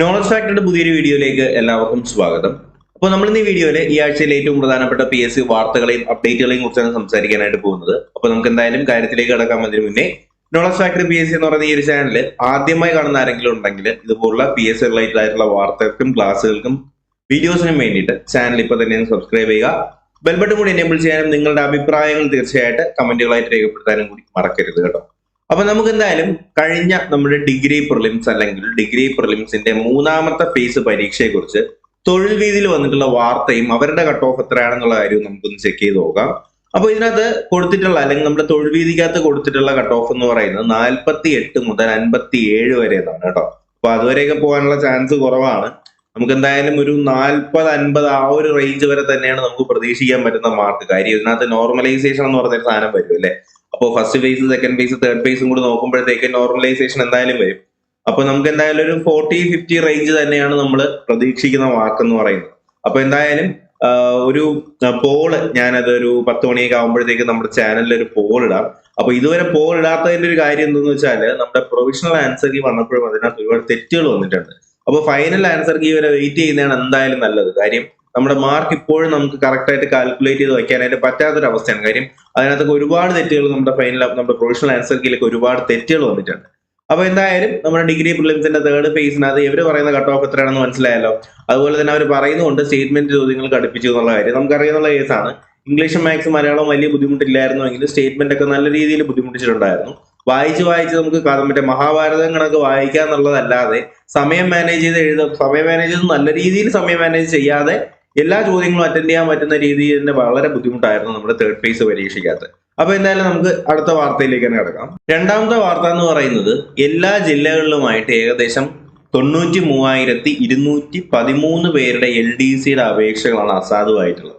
Knowledge ഫാക്ടറിയുടെ പുതിയൊരു വീഡിയോയിലേക്ക് എല്ലാവർക്കും സ്വാഗതം. അപ്പോൾ നമ്മൾ ഈ വീഡിയോയിൽ ഈ ആഴ്ചയിലെ ഏറ്റവും പ്രധാനപ്പെട്ട പി എസ് സി വാർത്തകളെയും അപ്ഡേറ്റുകളെയും കുറിച്ചാണ് സംസാരിക്കാനായിട്ട് പോകുന്നത്. അപ്പോൾ നമുക്ക് എന്തായാലും കാര്യത്തിലേക്ക് കടക്കാൻ അതിന് മുന്നേ knowledge factory P S C എന്ന് പറയുന്ന ഈ ഒരു ചാനൽ ആദ്യമായി കാണുന്ന ആരെങ്കിലും ഉണ്ടെങ്കിൽ ഇതുപോലുള്ള പി എസ് സി റിലേറ്റഡ് ആയിട്ടുള്ള വാർത്തകൾക്കും ക്ലാസ്സുകൾക്കും വീഡിയോസിനും വേണ്ടിയിട്ട് ചാനൽ ഇപ്പോൾ തന്നെ സബ്സ്ക്രൈബ് ചെയ്യുക. ബെൽ ബട്ടൺ കൂടി എനേബിൾ ചെയ്യാനും നിങ്ങളുടെ അഭിപ്രായങ്ങൾ തീർച്ചയായിട്ടും കമന്റുകളായിട്ട് രേഖപ്പെടുത്താനും കൂടി മറക്കരുത് കേട്ടോ. അപ്പൊ നമുക്ക് എന്തായാലും കഴിഞ്ഞ നമ്മുടെ ഡിഗ്രി പ്രിലിംസ് അല്ലെങ്കിൽ ഡിഗ്രി പ്രിലിംസിന്റെ മൂന്നാമത്തെ ഫേസ് പരീക്ഷയെ കുറിച്ച് തൊഴിൽ വീതിയിൽ വന്നിട്ടുള്ള വാർത്തയും അവരുടെ കട്ട് ഓഫ് എത്രയാണെന്നുള്ള കാര്യവും നമുക്കൊന്ന് ചെക്ക് ചെയ്ത് നോക്കാം. അപ്പൊ ഇതിനകത്ത് കൊടുത്തിട്ടുള്ള അല്ലെങ്കിൽ നമ്മുടെ തൊഴിൽ വീതിക്കകത്ത് കൊടുത്തിട്ടുള്ള കട്ട് ഓഫ് എന്ന് പറയുന്നത് നാൽപ്പത്തി എട്ട് മുതൽ അൻപത്തി ഏഴ് വരെ എന്നാണ് കേട്ടോ. അപ്പൊ അതുവരെയൊക്കെ പോകാനുള്ള ചാൻസ് കുറവാണ്. നമുക്ക് എന്തായാലും ഒരു നാൽപ്പത് അൻപത് ആ ഒരു റേഞ്ച് വരെ തന്നെയാണ് നമുക്ക് പ്രതീക്ഷിക്കാൻ പറ്റുന്ന മാർക്ക് കാര്യം ഇതിനകത്ത് നോർമലൈസേഷൻ എന്ന് പറഞ്ഞൊരു സാധനം വരും അല്ലേ? അപ്പോൾ first phase second phase third ഫേസും കൂടി നോക്കുമ്പോഴത്തേക്ക് നോർമലൈസേഷൻ എന്തായാലും വരും. അപ്പൊ നമുക്ക് എന്തായാലും ഒരു ഫോർട്ടി ഫിഫ്റ്റി റേഞ്ച് തന്നെയാണ് നമ്മൾ പ്രതീക്ഷിക്കുന്ന വാക്ക് എന്ന് പറയുന്നത്. അപ്പൊ എന്തായാലും ഒരു പോൾ ഞാനത് ഒരു പത്ത് മണിയൊക്കെ ആകുമ്പോഴത്തേക്ക് നമ്മുടെ ചാനലിൽ ഒരു പോൾ ഇടാം. അപ്പൊ ഇതുവരെ പോൾ ഇടാത്തതിന്റെ ഒരു കാര്യം എന്തെന്ന് വെച്ചാൽ നമ്മുടെ പ്രൊവിഷണൽ ആൻസർ കീ വന്നപ്പോഴും അതിനകത്ത് ഒരുപാട് തെറ്റുകൾ വന്നിട്ടുണ്ട്. അപ്പൊ ഫൈനൽ ആൻസർ കീ വരെ വെയിറ്റ് ചെയ്യുന്നതാണ് എന്തായാലും നല്ലത്. കാര്യം നമ്മുടെ മാർക്ക് ഇപ്പോഴും നമുക്ക് കറക്റ്റ് ആയിട്ട് കാൽക്കുലേറ്റ് ചെയ്ത് വയ്ക്കാനായിട്ട് പറ്റാത്തൊരു അവസ്ഥയാണ്. കാര്യം അതിനകത്തൊക്കെ ഒരുപാട് തെറ്റുകൾ നമ്മുടെ ഫൈനൽ നമ്മുടെ പ്രൊഫഷണൽ ആൻസർ കീയിലൊക്കെ ഒരുപാട് തെറ്റുകൾ വന്നിട്ടുണ്ട്. അപ്പൊ എന്തായാലും നമ്മുടെ ഡിഗ്രി പ്രിലിംസിന്റെ തേർഡ് ഫേസിനകത്ത് ഇവർ പറയുന്ന കട്ട് ഓഫ് എത്രയാണെന്ന് മനസ്സിലായല്ലോ. അതുപോലെ തന്നെ അവർ പറയുന്നുണ്ട് സ്റ്റേറ്റ്മെന്റ് ചോദ്യങ്ങൾ കടുപ്പിച്ചു എന്നുള്ള കാര്യം. നമുക്കറിയാവുന്ന കേസാണ് ഇംഗ്ലീഷും മാത്സും മലയാളവും വലിയ ബുദ്ധിമുട്ടില്ലായിരുന്നു എങ്കിലും സ്റ്റേറ്റ്മെന്റ് ഒക്കെ നല്ല രീതിയിൽ ബുദ്ധിമുട്ടിച്ചിട്ടുണ്ടായിരുന്നു. വായിച്ച് വായിച്ച് നമുക്ക് കഥ മറ്റേ മഹാഭാരതം കണക്ക് വായിക്കുക എന്നുള്ളതല്ലാതെ സമയം മാനേജ് ചെയ്ത് എഴുത സമയം മാനേജ് ചെയ്ത് നല്ല രീതിയിൽ സമയം മാനേജ് ചെയ്യാതെ എല്ലാ ചോദ്യങ്ങളും അറ്റൻഡ് ചെയ്യാൻ പറ്റുന്ന രീതിയിൽ തന്നെ വളരെ ബുദ്ധിമുട്ടായിരുന്നു നമ്മുടെ തേർഡ് ഫേസ് പരീക്ഷയ്ക്കകത്ത്. അപ്പൊ എന്തായാലും നമുക്ക് അടുത്ത വാർത്തയിലേക്ക് തന്നെ കിടക്കാം. രണ്ടാമത്തെ വാർത്ത എന്ന് പറയുന്നത് എല്ലാ ജില്ലകളിലുമായിട്ട് ഏകദേശം തൊണ്ണൂറ്റി മൂവായിരത്തി ഇരുന്നൂറ്റി പതിമൂന്ന് പേരുടെ എൽ ഡി സിയുടെ അപേക്ഷകളാണ് അസാധുവായിട്ടുള്ളത്.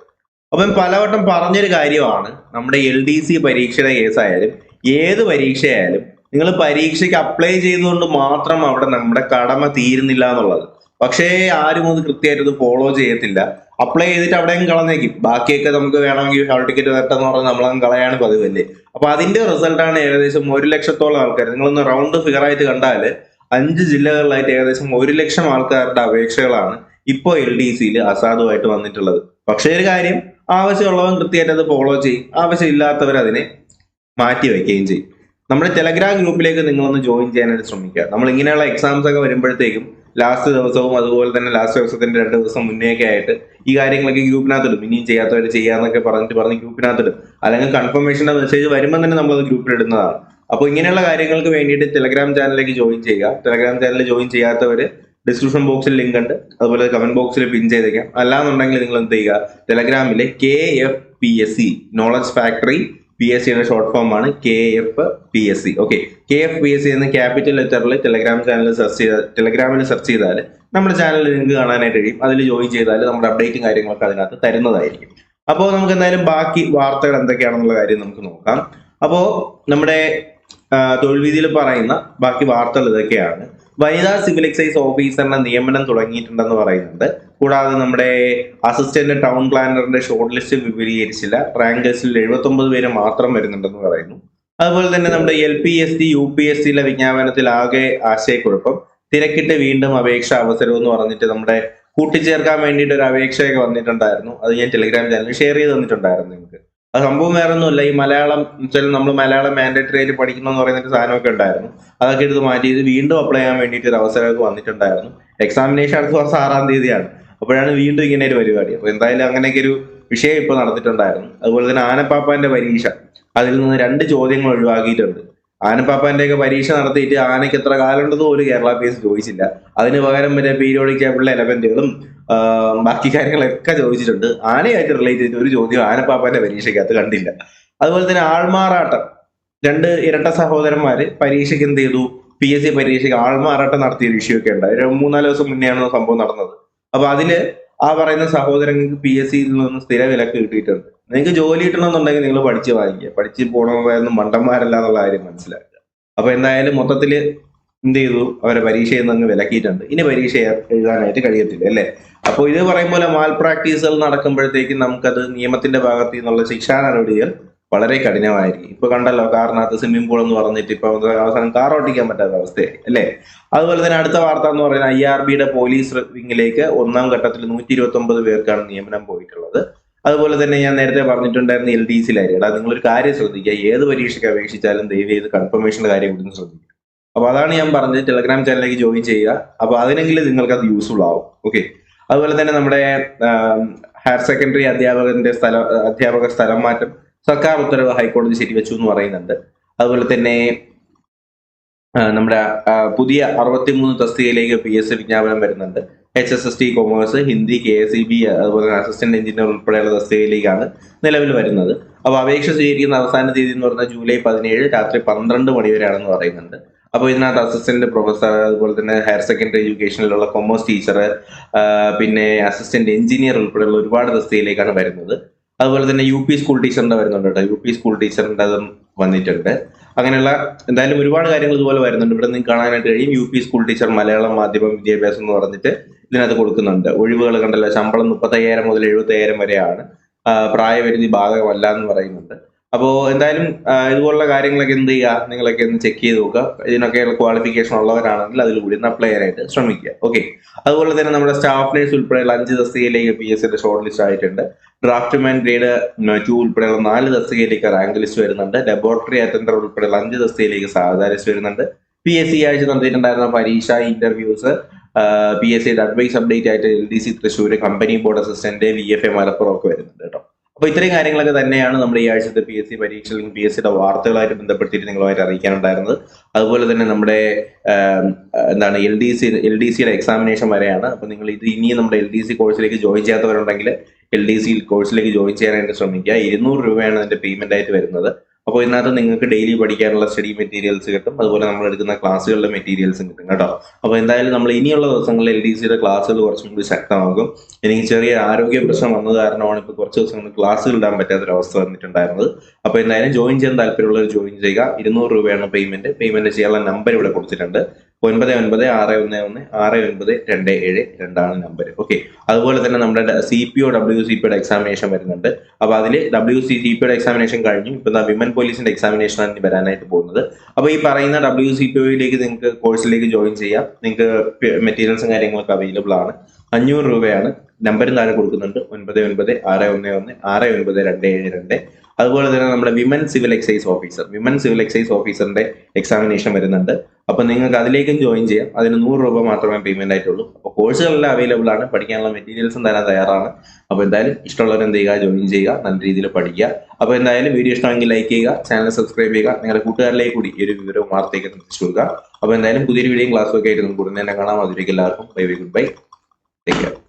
അപ്പം പലവട്ടം പറഞ്ഞൊരു കാര്യമാണ് നമ്മുടെ എൽ ഡി സി പരീക്ഷയുടെ കേസായാലും ഏത് പരീക്ഷയായാലും നിങ്ങൾ പരീക്ഷയ്ക്ക് അപ്ലൈ ചെയ്തുകൊണ്ട് മാത്രം അവിടെ നമ്മുടെ കടമ തീരുന്നില്ല എന്നുള്ളത്. പക്ഷേ ആരും അത് കൃത്യമായിട്ട് ഫോളോ ചെയ്യത്തില്ല. അപ്ലൈ ചെയ്തിട്ട് അവിടെയും കളഞ്ഞേക്കും. ബാക്കിയൊക്കെ നമുക്ക് വേണമെങ്കിൽ ഹാൾ ടിക്കറ്റ് നേട്ടം പറഞ്ഞാൽ നമ്മളങ്ങ് കളയാണ് പതിവല്ലേ. അപ്പൊ അതിന്റെ റിസൾട്ടാണ് ഏകദേശം ഒരു ലക്ഷത്തോളം ആൾക്കാർ നിങ്ങളൊന്ന് റൗണ്ട് ഫിഗർ ആയിട്ട് കണ്ടാൽ അഞ്ച് ജില്ലകളിലായിട്ട് ഏകദേശം ഒരു ലക്ഷം ആൾക്കാരുടെ അപേക്ഷകളാണ് ഇപ്പോൾ എൽ ഡി സിയിൽ അസാധുവായിട്ട് വന്നിട്ടുള്ളത്. പക്ഷേ ഒരു കാര്യം ആവശ്യമുള്ളവൻ കൃത്യമായിട്ട് അത് ഫോളോ ചെയ്യും. ആവശ്യമില്ലാത്തവർ അതിനെ മാറ്റി വയ്ക്കുകയും ചെയ്യും. നമ്മുടെ ടെലഗ്രാം ഗ്രൂപ്പിലേക്ക് നിങ്ങളൊന്ന് ജോയിൻ ചെയ്യാനായിട്ട് ശ്രമിക്കുക. നമ്മൾ ഇങ്ങനെയുള്ള എക്സാംസ് ഒക്കെ വരുമ്പോഴത്തേക്കും ലാസ്റ്റ് ദിവസവും അതുപോലെ തന്നെ ലാസ്റ്റ് ദിവസത്തിന്റെ രണ്ട് ദിവസം മുന്നേക്കെ ആയിട്ട് ഈ കാര്യങ്ങളൊക്കെ ഗ്രൂപ്പിനകത്ത് ഇടും ഇനിയും ചെയ്യാത്തവർ ചെയ്യാന്നൊക്കെ പറഞ്ഞിട്ട് പറഞ്ഞ് ഗ്രൂപ്പിനകത്ത് ഇടും അല്ലെങ്കിൽ കൺഫർമേഷന്റെ മെസ്സേജ് വരുമ്പോൾ തന്നെ നമ്മൾ അത് ഗ്രൂപ്പിൽ ഇടുന്നതാണ്. അപ്പോൾ ഇങ്ങനെയുള്ള കാര്യങ്ങൾക്ക് വേണ്ടിയിട്ട് ടെലഗ്രാം ചാനലിലേക്ക് ജോയിൻ ചെയ്യുക. ടെലഗ്രാം ചാനലിൽ ജോയിൻ ചെയ്യാത്തവർ ഡിസ്ക്രിപ്ഷൻ ബോക്സിൽ ലിങ്ക് ഉണ്ട്. അതുപോലെ കമന്റ് ബോക്സിൽ പിൻ ചെയ്തേക്കാം. അല്ലാന്നുണ്ടെങ്കിൽ നിങ്ങൾ എന്ത് ചെയ്യുക? ടെലഗ്രാമിലെ K F P S C knowledge factory P S സിയുടെ ഷോർട്ട് ഫോം ആണ് K F P S C okay K F P S C എന്ന ക്യാപിറ്റൽ ലെറ്ററിൽ ടെലഗ്രാം ചാനൽ സെർച്ച് ചെയ്താൽ ടെലഗ്രാമിൽ സെർച്ച് ചെയ്താൽ നമ്മുടെ ചാനൽ ലിങ്ക് കാണാനായിട്ട് കഴിയും. അതിൽ ജോയിൻ ചെയ്താൽ നമ്മുടെ അപ്ഡേറ്റും കാര്യങ്ങളൊക്കെ അതിനകത്ത് തരുന്നതായിരിക്കും. അപ്പോൾ നമുക്ക് എന്തായാലും ബാക്കി വാർത്തകൾ എന്തൊക്കെയാണെന്നുള്ള കാര്യം നമുക്ക് നോക്കാം. അപ്പോൾ നമ്മുടെ തൊഴിൽ വീതിയിൽ പറയുന്ന ബാക്കി വാർത്തകൾ ഇതൊക്കെയാണ്. വനിതാ സിവിൽ എക്സൈസ് ഓഫീസറിന്റെ നിയമനം തുടങ്ങിയിട്ടുണ്ടെന്ന് പറയുന്നുണ്ട്. കൂടാതെ നമ്മുടെ അസിസ്റ്റന്റ് ടൗൺ പ്ലാനറിന്റെ ഷോർട്ട് ലിസ്റ്റ് വിപുലീകരിച്ചില്ല. റാങ്ക് ലിസ്റ്റിൽ എഴുപത്തി ഒമ്പത് പേര് മാത്രം വരുന്നുണ്ടെന്ന് പറയുന്നു. അതുപോലെ തന്നെ നമ്മുടെ L P S T U P S സിയിലെ വിജ്ഞാപനത്തിൽ ആകെ ആശയക്കുഴപ്പം. തിരക്കിട്ട് വീണ്ടും അപേക്ഷ അവസരം എന്ന് പറഞ്ഞിട്ട് നമ്മുടെ കൂട്ടിച്ചേർക്കാൻ വേണ്ടിയിട്ട് ഒരു അപേക്ഷയൊക്കെ വന്നിട്ടുണ്ടായിരുന്നു. അത് ഞാൻ ടെലിഗ്രാം ചാനലിൽ ഷെയർ ചെയ്ത് തന്നിട്ടുണ്ടായിരുന്നു നിങ്ങൾക്ക് അത് സംഭവം വേറെ ഒന്നുമില്ല ഈ മലയാളം ചില നമ്മൾ മലയാളം മാൻഡേറ്ററി ആയിട്ട് പഠിക്കണം എന്ന് പറയുന്ന ഒരു സാധനമൊക്കെ ഉണ്ടായിരുന്നു. അതൊക്കെ എടുത്ത് മാറ്റി ഇത് വീണ്ടും അപ്ലൈ ചെയ്യാൻ വേണ്ടിയിട്ട് ഒരു അവസരമൊക്കെ വന്നിട്ടുണ്ടായിരുന്നു. എക്സാമിനേഷൻ അടുത്ത വർഷം ആറാം തീയതിയാണ്. അപ്പോഴാണ് വീണ്ടും ഇങ്ങനെ ഒരു പരിപാടി. അപ്പൊ എന്തായാലും അങ്ങനെയൊക്കെ ഒരു വിഷയം ഇപ്പൊ നടന്നിട്ടുണ്ടായിരുന്നു. അതുപോലെ തന്നെ ആനപ്പാപ്പാന്റെ പരീക്ഷ. അതിൽ നിന്ന് രണ്ട് ചോദ്യങ്ങൾ ഒഴിവാക്കിയിട്ടുണ്ട്. ആനപ്പാപ്പാന്റെ ഒക്കെ പരീക്ഷ നടത്തിയിട്ട് ആനയ്ക്ക് എത്ര കാലം ഉണ്ടെന്ന് പോലും കേരള പി എസ് ചോദിച്ചില്ല. അതിന് പകരം മറ്റേ പീരിയോഡിക് ടേബിളിലെ എലമെന്റുകളും ബാക്കി കാര്യങ്ങളൊക്കെ ചോദിച്ചിട്ടുണ്ട്. ആനയായിട്ട് റിലേറ്റ് ചെയ്തിട്ട് ഒരു ചോദ്യം ആനപ്പാപ്പാന്റെ പരീക്ഷയ്ക്കകത്ത് കണ്ടില്ല. അതുപോലെ തന്നെ ആൾമാറാട്ടം. രണ്ട് ഇരട്ട സഹോദരന്മാര് പരീക്ഷയ്ക്ക് എന്ത് ചെയ്തു? പി എസ് സി പരീക്ഷയ്ക്ക് ആൾമാറാട്ടം നടത്തിയ ഒരു ഒക്കെ ഉണ്ട് ഒരു മൂന്നാൽ ദിവസം മുന്നെയാണ് സംഭവം നടന്നത്. അപ്പൊ അതിൽ ആ പറയുന്ന സഹോദരങ്ങൾക്ക് പി എസ് സിയിൽ നിന്ന് സ്ഥിര വിലക്ക് കിട്ടിയിട്ടുണ്ട്. നിങ്ങൾക്ക് ജോലി കിട്ടണമെന്നുണ്ടെങ്കിൽ നിങ്ങൾ പഠിച്ച് വാങ്ങിക്കുക പഠിച്ച് പോകണമെന്ന് മണ്ടന്മാരല്ല എന്നുള്ള കാര്യം മനസ്സിലാക്കുക. അപ്പൊ എന്തായാലും മൊത്തത്തിൽ എന്ത് ചെയ്തു? അവരെ പരീക്ഷയിൽ നിന്ന് വിലക്കിയിട്ടുണ്ട്. ഇനി പരീക്ഷ എഴുതാനായിട്ട് കഴിയത്തില്ല അല്ലേ? അപ്പോൾ ഇത് പറയുമ്പോൾ മാൽ പ്രാക്ടീസുകൾ നടക്കുമ്പോഴത്തേക്കും നമുക്കത് നിയമത്തിന്റെ ഭാഗത്ത് നിന്നുള്ള ശിക്ഷാ നടപടികൾ വളരെ കഠിനമായിരിക്കും. ഇപ്പൊ കണ്ടല്ലോ കാറിനകത്ത് സ്വിമ്മിംഗ് പൂൾ എന്ന് പറഞ്ഞിട്ട് ഇപ്പൊ അവസാനം കാർ ഓട്ടിക്കാൻ പറ്റാത്ത അവസ്ഥയായി അല്ലേ? അതുപോലെ തന്നെ അടുത്ത വാർത്ത എന്ന് പറയുന്നത് ഐ ആർ ബിയുടെ പോലീസ് വിങ്ങിലേക്ക് ഒന്നാം ഘട്ടത്തിൽ നൂറ്റി ഇരുപത്തി ഒമ്പത് പേർക്കാണ് നിയമനം പോയിട്ടുള്ളത്. അതുപോലെ തന്നെ ഞാൻ നേരത്തെ പറഞ്ഞിട്ടുണ്ടായിരുന്ന എൽ ഡി സിയിലായിരിക്കും എടാ നിങ്ങളൊരു കാര്യം ശ്രദ്ധിക്കുക. ഏത് പരീക്ഷയ്ക്ക് അപേക്ഷിച്ചാലും ദയവ് ചെയ്ത് കൺഫർമേഷന്റെ കാര്യം കൂടി ശ്രദ്ധിക്കുക. അപ്പൊ അതാണ് ഞാൻ പറഞ്ഞത്. ടെലഗ്രാം ചാനലിലേക്ക് ജോയിൻ ചെയ്യുക. അപ്പൊ അതിനെങ്കിലും നിങ്ങൾക്ക് അത് യൂസ്ഫുൾ ആവും. ഓക്കെ അതുപോലെ തന്നെ നമ്മുടെ ഹയർ സെക്കൻഡറി അധ്യാപകന്റെ സ്ഥലം അധ്യാപക സ്ഥലം മാറ്റം സർക്കാർ ഉത്തരവ് ഹൈക്കോടതി ശരിവെച്ചു എന്ന് പറയുന്നുണ്ട്. അതുപോലെ തന്നെ നമ്മുടെ പുതിയ അറുപത്തിമൂന്ന് തസ്തികയിലേക്ക് പി എസ് സി വിജ്ഞാപനം വരുന്നുണ്ട്. H S S T commerce Hindi K S E B അതുപോലെ അസിസ്റ്റന്റ് എഞ്ചിനീയർ ഉൾപ്പെടെയുള്ള തസ്തികയിലേക്കാണ് നിലവിൽ വരുന്നത്. അപ്പോൾ അപേക്ഷ സ്വീകരിക്കുന്ന അവസാന തീയതി എന്ന് പറഞ്ഞാൽ ജൂലൈ പതിനേഴ് രാത്രി പന്ത്രണ്ട് മണി വരെയാണെന്ന് പറയുന്നുണ്ട്. അപ്പോൾ ഇതിനകത്ത് അസിസ്റ്റന്റ് പ്രൊഫസർ അതുപോലെ തന്നെ ഹയർ സെക്കൻഡറി എഡ്യൂക്കേഷനിലുള്ള കൊമേഴ്സ് ടീച്ചർ പിന്നെ അസിസ്റ്റന്റ് എഞ്ചിനീയർ ഉൾപ്പെടെയുള്ള ഒരുപാട് തസ്തികയിലേക്കാണ് വരുന്നത്. അതുപോലെ തന്നെ യു പി സ്കൂൾ ടീച്ചറിന്റെ വരുന്നുണ്ട് കേട്ടോ. യു പി സ്കൂൾ ടീച്ചറിന്റെ അതും വന്നിട്ടുണ്ട്. അങ്ങനെയുള്ള എന്തായാലും ഒരുപാട് കാര്യങ്ങൾ ഇതുപോലെ വരുന്നുണ്ട്. ഇവിടെ നിങ്ങൾക്ക് കാണാനായിട്ട് കഴിയും. U P school teacher Malayalam മാധ്യമം വിദ്യാഭ്യാസം എന്ന് പറഞ്ഞിട്ട് ഇതിനകത്ത് കൊടുക്കുന്നുണ്ട്. ഒഴിവുകൾ കണ്ടല്ലോ ശമ്പളം മുപ്പത്തയ്യായിരം മുതൽ എഴുപത്തയ്യായിരം വരെയാണ്. പ്രായപരിധി ബാധകമല്ല എന്ന് പറയുന്നുണ്ട്. അപ്പോൾ എന്തായാലും ഇതുപോലുള്ള കാര്യങ്ങളൊക്കെ എന്ത് ചെയ്യുക? നിങ്ങളൊക്കെ ഒന്ന് ചെക്ക് ചെയ്ത് നോക്കുക. ഇതിനൊക്കെ ക്വാളിഫിക്കേഷൻ ഉള്ളവരാണെങ്കിൽ അതിലൂടെ ഒന്ന് അപ്ലൈ ചെയ്യാനായിട്ട് ശ്രമിക്കുക. ഓക്കെ അതുപോലെ തന്നെ നമ്മുടെ സ്റ്റാഫ് നേഴ്സ് ഉൾപ്പെടെയുള്ള അഞ്ച് തസ്തികയിലേക്ക് പി എസ് സിയുടെ ഷോർട്ട് ലിസ്റ്റ് ആയിട്ടുണ്ട്. ഡ്രാഫ്റ്റ്മാൻ ഗ്രേഡ് ടു ഉൾപ്പെടെയുള്ള നാല് തസ്തികയിലേക്ക് റാങ്ക് ലിസ്റ്റ് വരുന്നുണ്ട്. ലബോറട്ടറി അറ്റൻഡർ ഉൾപ്പെടെയുള്ള അഞ്ച് തസ്തികയിലേക്ക് സാധാരണ വരുന്നുണ്ട്. പി എസ് സി ആഴ്ച നടത്തിയിട്ടുണ്ടായിരുന്ന പരീക്ഷ ഇന്റർവ്യൂസ് പി എസ് സിയുടെ അഡ്വൈസ് അപ്ഡേറ്റ് ആയിട്ട് L D C Thrissur company board assistant V F A Malappuram ഒക്കെ വരുന്നുണ്ട് കേട്ടോ. അപ്പൊ ഇത്രയും കാര്യങ്ങളൊക്കെ തന്നെയാണ് നമ്മൾ ഈ ആഴ്ചത്തെ പി എസ് സി പരീക്ഷ അല്ലെങ്കിൽ പി എസ് സിയുടെ വാർത്തകളായിട്ട് ബന്ധപ്പെടുത്തിയിട്ട് നിങ്ങളുമായിട്ട് അറിയിക്കാനുണ്ടായിരുന്നത്. അതുപോലെ തന്നെ നമ്മുടെ എന്താണ് L D C L D സിയുടെ എക്സാമിനേഷൻ വരെയാണ്. അപ്പൊ നിങ്ങൾ ഇത് ഇനിയും നമ്മുടെ എൽ ഡി സി കോഴ്സിലേക്ക് ജോയിൻ ചെയ്യാത്തവരുണ്ടെങ്കിൽ എൽ ഡി സി കോഴ്സിലേക്ക് ജോയിൻ ചെയ്യാനായിട്ട് ശ്രമിക്കുക. ഇരുന്നൂറ് രൂപയാണ് അതിന്റെ പേയ്മെന്റ് ആയിട്ട് വരുന്നത്. അപ്പോൾ ഇതിനകത്ത് നിങ്ങൾക്ക് ഡെയിലി പഠിക്കാനുള്ള സ്റ്റഡി മെറ്റീരിയൽസ് കിട്ടും. അതുപോലെ നമ്മൾ എടുക്കുന്ന ക്ലാസ്സുകളുടെ മെറ്റീരിയൽസും കിട്ടും കേട്ടോ. അപ്പോൾ എന്തായാലും നമ്മൾ ഇനിയുള്ള ദിവസങ്ങളിൽ എൽ ഡി സിയുടെ ക്ലാസ്സുകൾ കുറച്ചും കൂടി ശക്തമാകും. എനിക്ക് ചെറിയ ആരോഗ്യ പ്രശ്നം വന്നത് കാരണമാണ് ഇപ്പോൾ കുറച്ച് ദിവസങ്ങൾ ക്ലാസ്സുകൾ ഇടാൻ പറ്റാത്ത പറ്റാത്തൊരവസ്ഥ വന്നിട്ടുണ്ടായിരുന്നത്. അപ്പോൾ എന്തായാലും ജോയിൻ ചെയ്യാൻ താല്പര്യമുള്ളവർ ജോയിൻ ചെയ്യുക. ഇരുന്നൂറ് രൂപയാണ് പേയ്മെന്റ് പേയ്മെന്റ് ചെയ്യാനുള്ള നമ്പർ ഇവിടെ കൊടുത്തിട്ടുണ്ട്. ഒൻപത് ഒൻപത് ആറ് ഒന്ന് ഒന്ന് ആറ് ഒൻപത് രണ്ട് ഏഴ് രണ്ടാണ് നമ്പർ ഓക്കെ അതുപോലെ തന്നെ നമ്മുടെ C P O W C പിയുടെ എക്സാമിനേഷൻ വരുന്നുണ്ട്. അപ്പോൾ അതിൽ ഡബ്ല്യു സി സി പിയുടെ എക്സാമിനേഷൻ കഴിഞ്ഞു. ഇപ്പൊ വിമൻ പോലീസിന്റെ എക്സാമിനേഷൻ ആണ് വരാനായിട്ട് പോകുന്നത്. അപ്പോൾ ഈ പറയുന്ന ഡബ്ല്യു സി പി ഒയിലേക്ക് നിങ്ങൾക്ക് കോഴ്സിലേക്ക് ജോയിൻ ചെയ്യാം. നിങ്ങൾക്ക് മെറ്റീരിയൽസും കാര്യങ്ങളൊക്കെ അവൈലബിൾ ആണ്. അഞ്ഞൂറ് രൂപയാണ്. നമ്പരും താഴെ കൊടുക്കുന്നുണ്ട്. ഒൻപത് ഒൻപത് ആറ് ഒന്ന് ഒന്ന് ആറ് ഒൻപത് രണ്ട് ഏഴ് രണ്ട്. അതുപോലെ തന്നെ നമ്മുടെ women civil excise officer women civil excise ഓഫീസറിന്റെ examination വരുന്നുണ്ട്. അപ്പൊ നിങ്ങൾക്ക് അതിലേക്കും ജോയിൻ ചെയ്യാം. അതിന് നൂറ് രൂപ മാത്രമേ പേയ്മെന്റ് ആയിട്ടുള്ളൂ. അപ്പോൾ കോഴ്സുകളെല്ലാം അവൈലബിൾ ആണ്. പഠിക്കാനുള്ള മെറ്റീരിയൽസും തരാൻ തയ്യാറാണ്. അപ്പോൾ എന്തായാലും ഇഷ്ടമുള്ളവർ എന്ത് ചെയ്യുക? ജോയിൻ ചെയ്യുക. നല്ല രീതിയിൽ പഠിക്കുക. അപ്പോൾ എന്തായാലും വീഡിയോ ഇഷ്ടമെങ്കിൽ ലൈക്ക് ചെയ്യുക. ചാനൽ സബ്സ്ക്രൈബ് ചെയ്യുക. നിങ്ങളുടെ കൂട്ടുകാരിലേക്ക് കൂടി ഈ ഒരു വിവരവും വാർത്തയൊക്കെ കൊടുക്കുക അപ്പോൾ എന്തായാലും പുതിയൊരു വീഡിയോയും ക്ലാസ്സും ഒക്കെ ആയിട്ട് നമുക്ക് ഉടനെ തന്നെ കാണാം. അതിലേക്ക് എല്ലാവർക്കും. Bye bye good bye. Take care